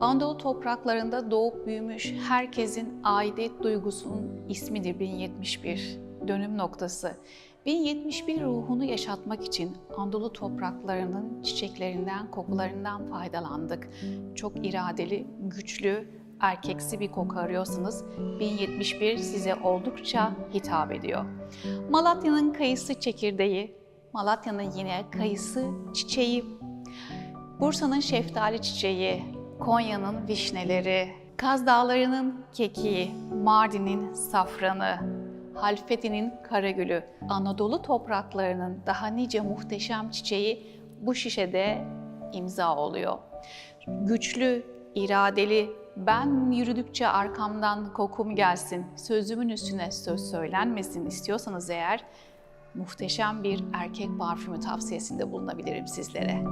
Anadolu topraklarında doğup büyümüş herkesin aidiyet duygusunun ismidir 1071. Dönüm noktası. 1071 ruhunu yaşatmak için Anadolu topraklarının çiçeklerinden, kokularından faydalandık. Çok iradeli, güçlü, erkeksi bir koku arıyorsanız 1071 size oldukça hitap ediyor. Malatya'nın kayısı çekirdeği, Malatya'nın yine kayısı çiçeği, Bursa'nın şeftali çiçeği, Konya'nın vişneleri, Kaz Dağları'nın kekiği, Mardin'in safranı, Halfeti'nin karagülü, Anadolu topraklarının daha nice muhteşem çiçeği bu şişede imza oluyor. Güçlü, iradeli, ben yürüdükçe arkamdan kokum gelsin, sözümün üstüne söz söylenmesin istiyorsanız eğer muhteşem bir erkek parfümü tavsiyesinde bulunabilirim sizlere.